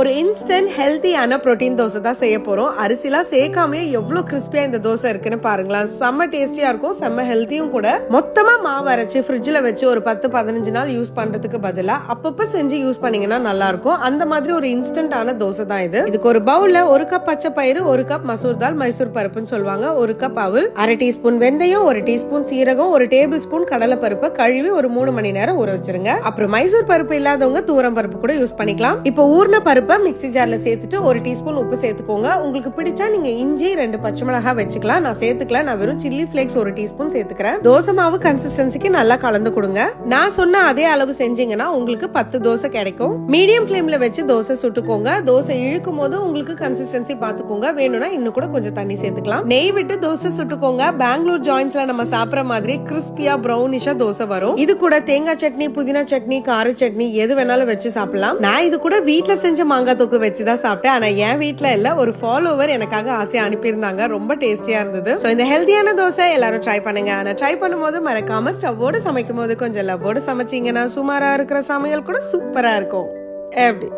ஒரு இன்ஸ்டன்ட் ஹெல்த்தியான புரோட்டீன் தோசை தான் செய்ய போகிறோம் அரிசிலாம் சேர்க்காமே எவ்வளோ கிறிஸ்பியாக இந்த தோசை இருக்குன்னு பாருங்களேன். செம்ம டேஸ்டியாக இருக்கும் செம்ம ஹெல்த்தியும் கூட. மொத்தமாக மாவு அரைச்சி ஃப்ரிட்ஜில் வச்சு ஒரு பத்து பதினஞ்சு நாள் யூஸ் பண்ணுறதுக்கு பதிலாக அப்பப்போ செஞ்சு யூஸ் பண்ணீங்கன்னா நல்லா இருக்கும் அந்த மாதிரி ஒரு இன்ஸ்டன்டான தோசை தான் இது. இதுக்கு ஒரு பவுலில் ஒரு கப் பச்சை பயிறு ஒரு கப் மசூர் தால் மைசூர் பருப்புன்னு சொல்லுவாங்க. ஒரு கப் அவுல் அரை டீஸ்பூன் வெந்தயம் ஒரு டீஸ்பூன் சீரகம் ஒரு டேபிள் ஸ்பூன் கடலை பருப்பு கழுவி ஒரு மூணு மணி நேரம் ஊற வச்சிருங்க. அப்புறம் மைசூர் பருப்பு இல்லாதவங்க தூரம் பருப்பு கூட யூஸ் பண்ணிக்கலாம். இப்போ ஊர்ன பருப்பு மிக்சி ஜார்ல சேர்த்துட்டு ஒரு டீஸ்பூன் உப்பு சேர்த்துக்கோங்க. உங்களுக்கு பிடிச்சா நீங்க இஞ்சி ரெண்டு பச்சை மிளகாய் வச்சுக்கலாம். நான் சேர்த்துக்கல நான் வெறும் சில்லி ஃபிளேக்ஸ் ஒரு டீஸ்பூன் சேர்த்துக்கிறேன். தோசை மாவு கன்சிஸ்டன்சிக்கு நல்லா கலந்து கொடுங்க. நான் சொன்ன அதே அளவு செஞ்சீங்கன்னா உங்களுக்கு பத்து தோசை கிடைக்கும். மீடியம் ஃப்ளேம்ல வச்சு தோசை சுட்டுக்கோங்க. தோசை இழுக்கும் போது உங்களுக்கு கன்சிஸ்டன்சி பார்த்துக்கோங்க வேணும்னா இன்னும் கூட கொஞ்சம் தண்ணி சேர்த்துக்கலாம். நெய் விட்டு தோசை சுட்டுக்கோங்க. பெங்களூர் ஜாயின்ஸ்ல நம்ம சாப்பிடுற மாதிரி கிறிஸ்பியா ப்ரௌனிஷா தோசை வரும். இது கூட தேங்காய் சட்னி புதினா சட்னி கார சட்னி எது வேணாலும் வச்சு சாப்பிடலாம். நான் இது கூட வீட்டுல செஞ்ச மாங்காய் தொக்கு வச்சு தான் சாப்பிட்டேன். ஆனால் என் வீட்டில் இல்லை ஒரு ஃபாலோவர் எனக்காக ஆசையாக அனுப்பியிருந்தாங்க. ரொம்ப டேஸ்டியாக இருந்தது. ஸோ இந்த ஹெல்த்தியான தோசை எல்லாரும் ட்ரை பண்ணுங்க. ஆனால் ட்ரை பண்ணும்போது மறக்காம ஸ்டவ்வோடு சமைக்கும் போது கொஞ்சம் லவ்வோடு சமைச்சீங்கன்னா சுமாராக இருக்கிற சமையல் கூட சூப்பராக இருக்கும். எப்படி?